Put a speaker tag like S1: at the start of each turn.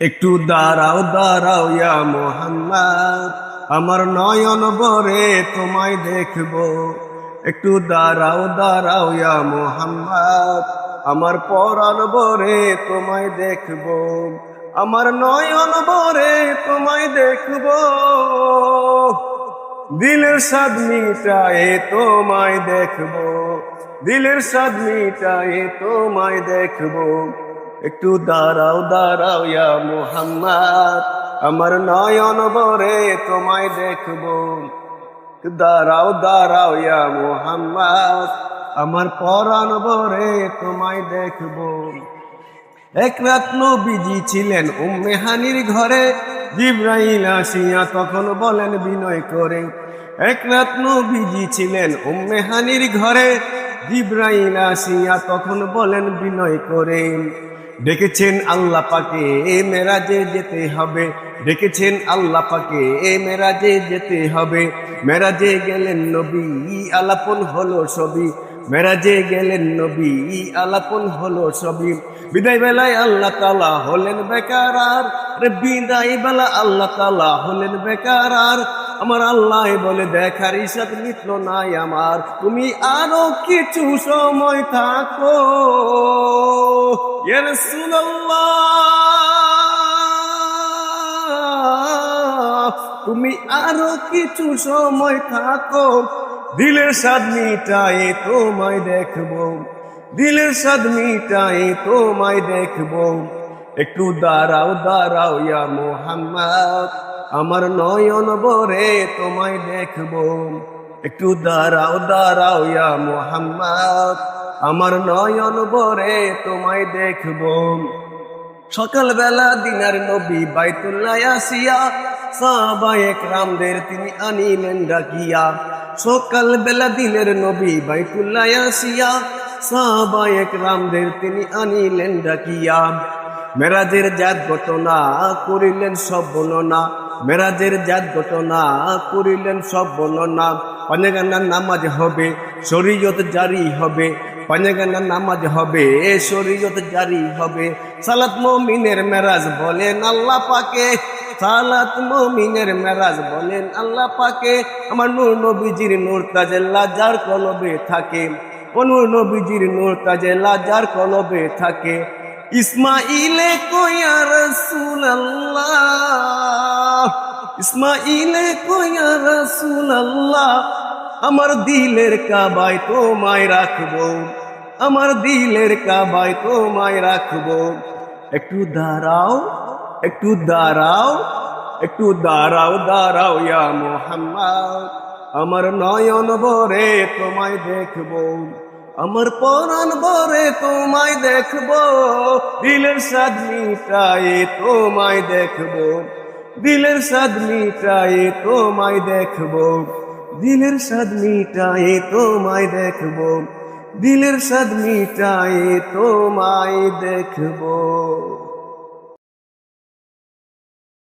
S1: একটু দাঁড়াও দাঁড়াও, ইয়া মোহাম্মদ। আমার নয়ন বরে তোমায় দেখব। একটু দাঁড়াও দাঁড়াও, ইয়া মোহাম্মদ। আমার পরাণ বরে তোমায় দেখব। আমার নয়ন বরে তোমায় দেখব। দিলের স্বাদ মিটায়ে তোমায় দেখব। দিলের স্বাদ মিটায়ে তোমায় দেখব। একটু দাঁড়াও দাঁড়াও ইয়া মুহাম্মদ। আমার নয়ন বরে তোমায় দেখব। দাঁড়াও দাঁড়াও ইয়া মুহাম্মদ। আমার পরাণ বরে তোমায় দেখব। এক রাত নবীজি ছিলেন উম্মে হানির ঘরে। জিব্রাইল আসিয়া তখন বলেন, বিনয় করে। এক রাত নবীজি ছিলেন উম্মে হানির ঘরে। জিব্রাইল আসিয়া তখন বলেন, বিনয় করে। ডেকেছেন আল্লাহ পাকে এ মেরাজে যেতে হবে। ডেকেছেন আল্লাহ পাকে এ মেরাজে যেতে হবে। মেরাজে গেলেন নবী, আলাপন হলো সবই। মেরাজে গেলেন নবী, আলাপন হলো সবই। বিদায় বেলায় আল্লাহ তালা হলেন বেকার আর বিদায় বেলা আল্লাহ তালা হলেন বেকার আর। আমার আল্লাহ বলে দেখার ইসাদ মিটল নাই আমার। তুমি আরও কিছু সময় থাকো। তুমি আরও কিছু সময় থাকো। দিলের স্বাদ মিটায়ে তোমায় দেখব। দিলের স্বাদ মিটায়ে তোমায় দেখব। একটু দাঁড়াও দাঁড়াও ইয়া মোহাম্মদ, আমার নয়ন বরে তোমায় দেখব। একটু দাঁড়াও দাঁড়াও ইয়া মোহাম্মদ আমার নয়ন বরে তোমায় দেখব। সকালবেলা দিনার নবী বাইতুল্লাহ আসিয়া, সাহাবায়ে রামদের তিনি আনিলেন ডাকিয়া। সকালবেলা দিনের নবী বাইতুল্লাহ আসিয়া, সাহাবায়ে রামদের তিনি আনিলেন ডাকিয়া। মেরাজের জাত ঘটনা করিলেন সব বর্ণনা। মেরাজের জাত ঘটনা করিলেন সব বর্ণনা। অনেক নামাজ হবে, শরীয়ত জারি হবে। পাঞ্জাগান্নার নামাজ হবে, শরীয়ত জারি হবে। সালাত মমিনের মেরাজ বলেন আল্লাহ পাকে। সালাত মমিনের মেরাজ বলেন আল্লাহ পাকে। আমার নূর নবীজির নূর তাজেল্লা যার কলবে থাকে। ও নূর নবীজির নূর তাজেল্লা যার কলবে থাকে। ইসমাইলে কয়া রসুল্লাহ ইসমাইলে কয়া রসুল্লাহ আমার দিলের কাবায় তোমায় রাখব, আমার দিলের কাবায় তোমায় রাখব। একটু দাঁড়াও একটু দাঁড়াও একটু দাঁড়াও দাঁড়াও ইয়া মোহাম্মদ। আমার নয়ন বরে তোমায় দেখব, আমার পরাণ বরে তোমায় দেখব। দিলের স্বাদ মিটায়ে তোমায় দেখব, দিলের স্বাদ মিটায়ে তোমায় দেখব। দিলের স্বাদ মিটায়ে তোমায় দেখব। দিলের স্বাদ মিটায়ে তোমায় দেখব।